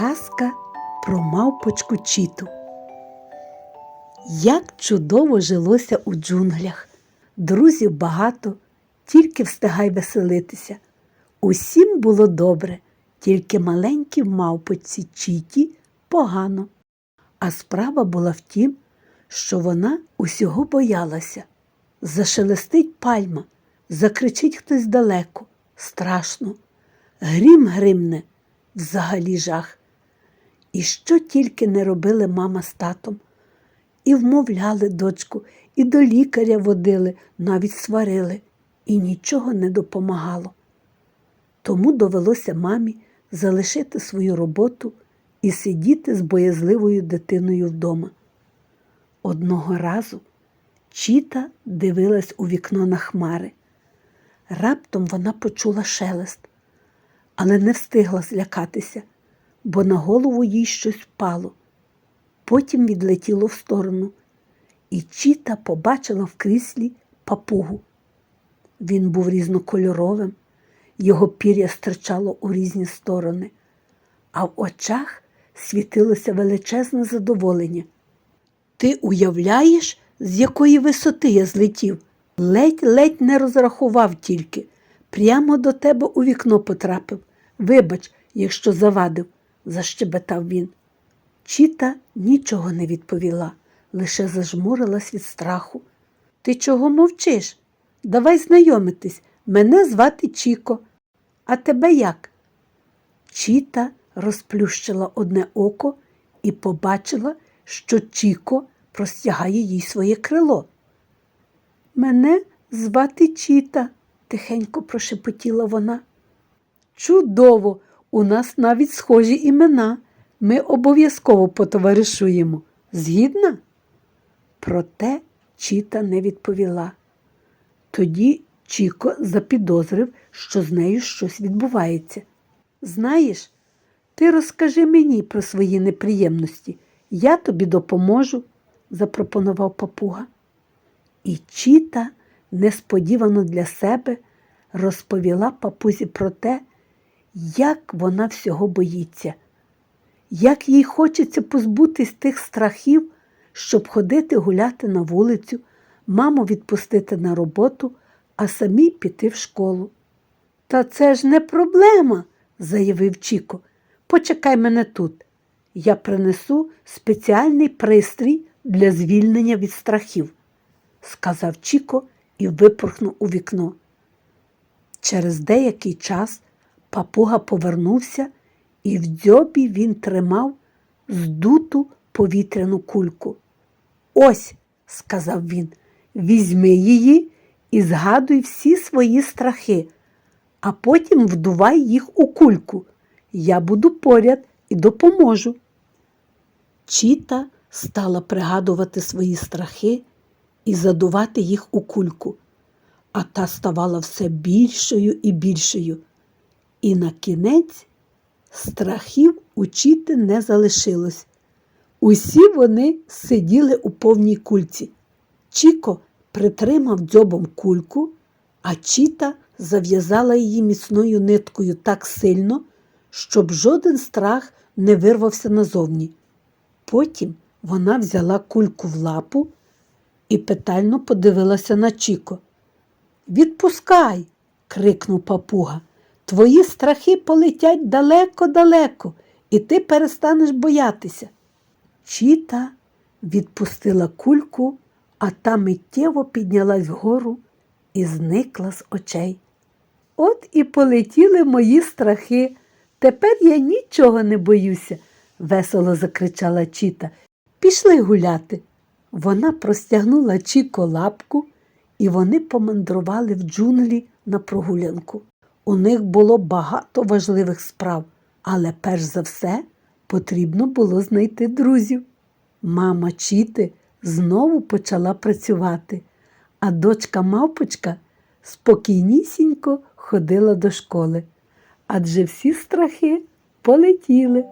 Казка про мавпочку Чіту. Як чудово жилося у джунглях. Друзів багато, тільки встигай веселитися. Усім було добре, тільки маленькій мавпочці Чіті погано. А справа була в тім, що вона усього боялася. Зашелестить пальма, закричить хтось далеко, страшно. Грім гримне, взагалі жах. І що тільки не робили мама з татом. І вмовляли дочку, і до лікаря водили, навіть сварили, і нічого не допомагало. Тому довелося мамі залишити свою роботу і сидіти з боязливою дитиною вдома. Одного разу Чіта дивилась у вікно на хмари. Раптом вона почула шелест, але не встигла злякатися, бо на голову їй щось впало. Потім відлетіло в сторону, і Чіта побачила в кріслі папугу. Він був різнокольоровим, його пір'я стирчало у різні сторони, а в очах світилося величезне задоволення. Ти уявляєш, з якої висоти я злетів? Ледь-ледь не розрахував тільки. Прямо до тебе у вікно потрапив. Вибач, якщо завадив, защебетав він. Чіта нічого не відповіла, лише зажмурилась від страху. Ти чого мовчиш? Давай знайомитись. Мене звати Чіко. А тебе як? Чіта розплющила одне око і побачила, що Чіко простягає їй своє крило. Мене звати Чіта, тихенько прошепотіла вона. Чудово! У нас навіть схожі імена. Ми обов'язково потоваришуємо. Згідна? Проте Чіта не відповіла. Тоді Чіко запідозрив, що з нею щось відбувається. Знаєш, ти розкажи мені про свої неприємності. Я тобі допоможу, запропонував папуга. І Чіта несподівано для себе розповіла папузі про те, як вона всього боїться, як їй хочеться позбутись тих страхів, щоб ходити гуляти на вулицю, маму відпустити на роботу, а самій піти в школу. Та це ж не проблема, заявив Чіко. Почекай мене тут. Я принесу спеціальний пристрій для звільнення від страхів, сказав Чіко і випорхнув у вікно. Через деякий час папуга повернувся, і в дзьобі він тримав здуту повітряну кульку. Ось, сказав він, візьми її і згадуй всі свої страхи, а потім вдувай їх у кульку. Я буду поряд і допоможу. Чіта стала пригадувати свої страхи і задувати їх у кульку, а та ставала все більшою і більшою. І на кінець страхів учити не залишилось. Усі вони сиділи у повній кульці. Чіко притримав дзьобом кульку, а Чіта зав'язала її міцною ниткою так сильно, щоб жоден страх не вирвався назовні. Потім вона взяла кульку в лапу і питально подивилася на Чіко. Відпускай, крикнув папуга. Твої страхи полетять далеко-далеко, і ти перестанеш боятися. Чіта відпустила кульку, а та миттєво піднялась вгору і зникла з очей. От і полетіли мої страхи. Тепер я нічого не боюся, весело закричала Чіта. Пішли гуляти. Вона простягнула Чіко лапку, і вони помандрували в джунглі на прогулянку. У них було багато важливих справ, але перш за все потрібно було знайти друзів. Мама Чіти знову почала працювати, а дочка мавпочка спокійнісінько ходила до школи, адже всі страхи полетіли.